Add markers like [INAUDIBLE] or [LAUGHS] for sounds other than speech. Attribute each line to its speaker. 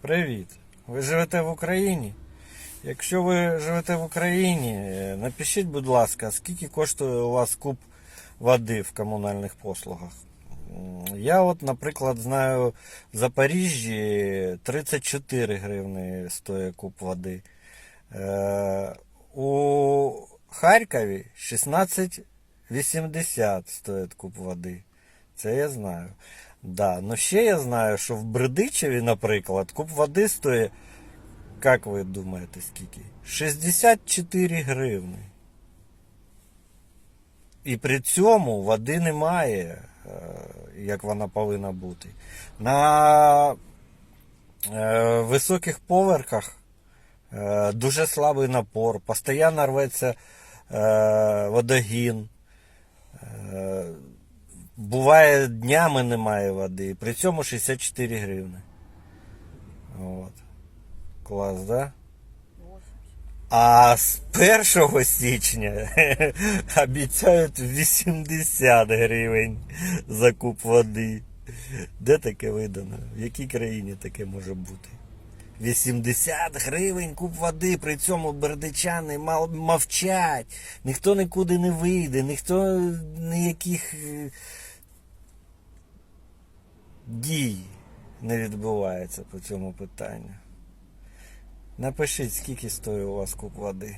Speaker 1: Привіт! Ви живете в Україні? Якщо ви живете в Україні, е, напишіть, будь ласка, скільки коштує у вас куб води в комунальних послугах. Я от, наприклад, знаю в Запоріжжі 34 гривни стоїть куб води. Е, У Харкові 16,80 стоїть куб води. Це я знаю. Да. Но ще я знаю, що в Бердичеві, наприклад, куб води стоїть, як ви думаєте, скільки? 64 гривни. І при цьому води немає, е, як вона повинна бути. На е, високих поверхах е, дуже слабий напор, постійно рветься водогін. Буває днями немає води, при цьому 64 гривни. От. Клас, да? А з 1 січня [LAUGHS] обіцяють 80 гривень за куб води. Де таке видано? В якій країні таке може бути? 80 гривень куб води, при цьому бердичани мовчать. Ніхто нікуди не вийде, ніхто ніяких дій не відбувається по цьому питанню. Напишіть, скільки стоїть у вас куб води.